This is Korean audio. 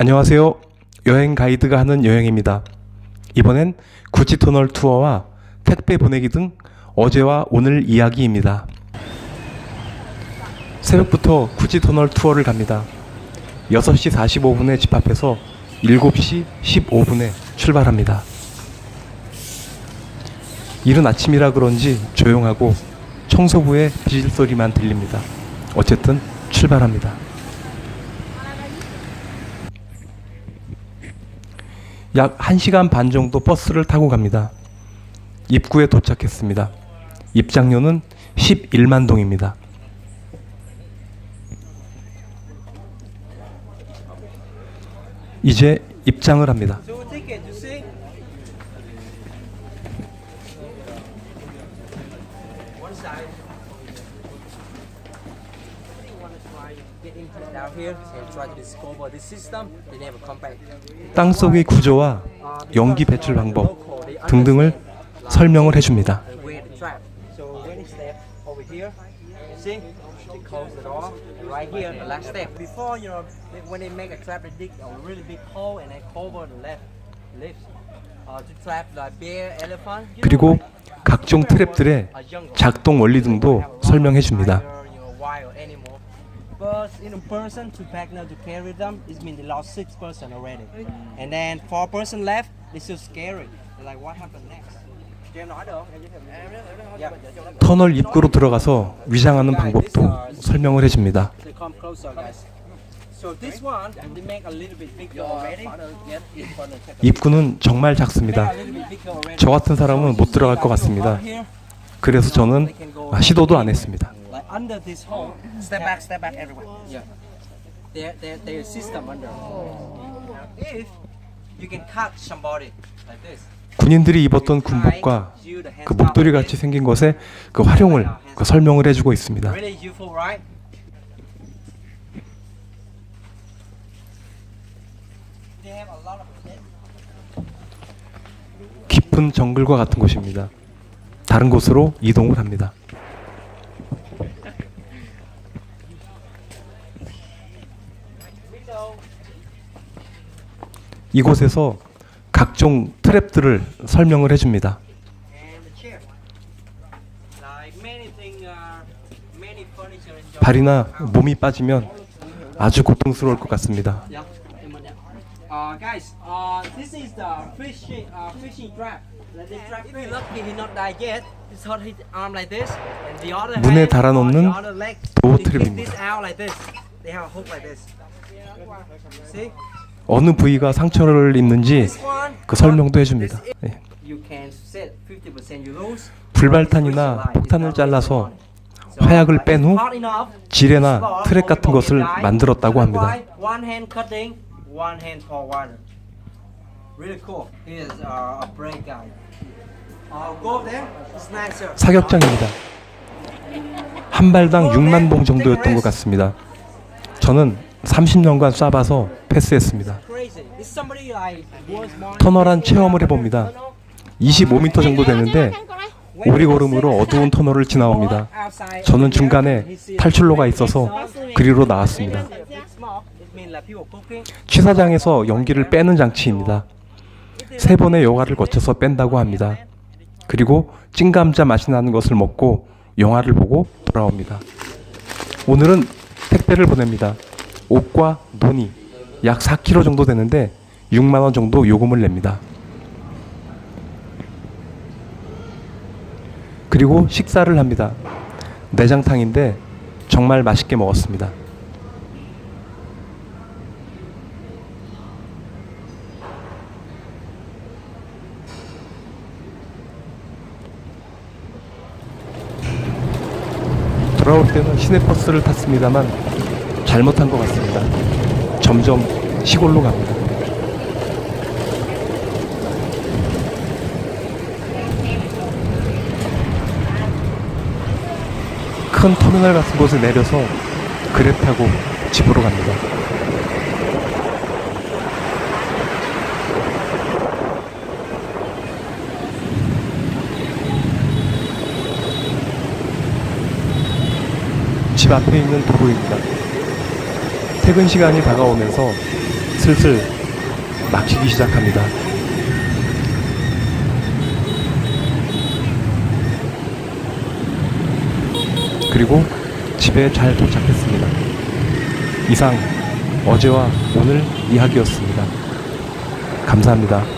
안녕하세요. 여행 가이드가 하는 여행입니다. 이번엔 구치터널 투어와 택배 보내기 등 어제와 오늘 이야기입니다. 새벽부터 구치터널 투어를 갑니다. 6시 45분에 집합해서 7시 15분에 출발합니다. 이른 아침이라 그런지 조용하고 청소부의 비질 소리만 들립니다. 어쨌든 출발합니다. 약 1시간 반 정도 버스를 타고 갑니다. 입구에 도착했습니다. 입장료는 11만 동입니다. 이제 입장을 합니다. So ticket, you see? One side. You want to try get into down here and try to discover this system. They never come back. 땅 속의 구조와 연기 배출 방법 등등을 설명을 해줍니다. And where the trap. So when you step over here, you see, they close the door. Right here, the last step. Before you know, they- when they make a trap, they dig a really big hole and they cover the left lips. Uh, to trap the bear, elephant. You know, 그리고 각종 트랩들의. 작동 원리 등도 설명해 줍니다. But in a person to partner to carry them, it means they lost six person already. And then four person left, they still scary. They're like, what happened next? Em nói được? Em giới thiệu. Yeah. 터널 입구로 들어가서 위장하는 방법도 설명을 해줍니다. So come closer, guys. So this one, they make a little bit bigger already. Get in front and take a 입구는 정말 make 작습니다. a little bit bigger already. 저 같은 사람은 못 들어갈 것 같습니다. 그래서 저는 아, 시도도 안 했습니다. Like under this hole. Step back, step back, everyone. Yeah. There, there, there is system under. If you can cut somebody like this. 군인들이 입었던 군복과 그 목도리 같이 생긴 것의 그 활용을 그 설명을 해주고 있습니다. Really useful, right? They have a lot of 깊은 정글과 같은 곳입니다. 다른 곳으로 이동을 합니다. 이곳에서 각종 트랩들을 설명을 해줍니다. uh, 발이나 몸이 빠지면 아주 고통스러울 것 같습니다. Uh, uh, uh, 문에 달아놓는 uh. 도어 트랩입니다. 어느 부위가 상처를 입는지. 그 설명도 해줍니다. This 예. You can set 50% you lose. 불발탄이나 폭탄을 잘라서 화약을 뺀 후 지뢰나 트랙 같은 것을 만들었다고 합니다. Uh. Uh. 사격장입니다. 한 발당 6만 봉 정도였던 것 같습니다. 저는 30년간 쏴봐서 패스했습니다. 터널한 체험을 해봅니다. 25m 정도 되는데 오리걸음으로 어두운 터널을 지나옵니다. 저는 중간에 탈출로가 있어서 그리로 나왔습니다. 취사장에서 연기를 빼는 장치입니다. 세 번의 여과를 거쳐서 뺀다고 합니다. 그리고 찐감자 맛이 나는 것을 먹고 영화를 보고 돌아옵니다. 오늘은 택배를 보냅니다. 옷과 논이 약 4kg 정도 되는데 6만 원 정도 요금을 냅니다. 그리고 식사를 합니다. 내장탕인데 정말 맛있게 먹었습니다. 돌아올 때는 시내버스를 탔습니다만 잘못한 것 같습니다. 점점 시골로 갑니다. 큰 터미널 같은 곳에 내려서 그랩 타고 집으로 갑니다. 집 앞에 있는 도로입니다. 퇴근 시간이 다가오면서 슬슬 막히기 시작합니다. 그리고 집에 잘 도착했습니다. 이상 어제와 오늘 이야기였습니다. 감사합니다.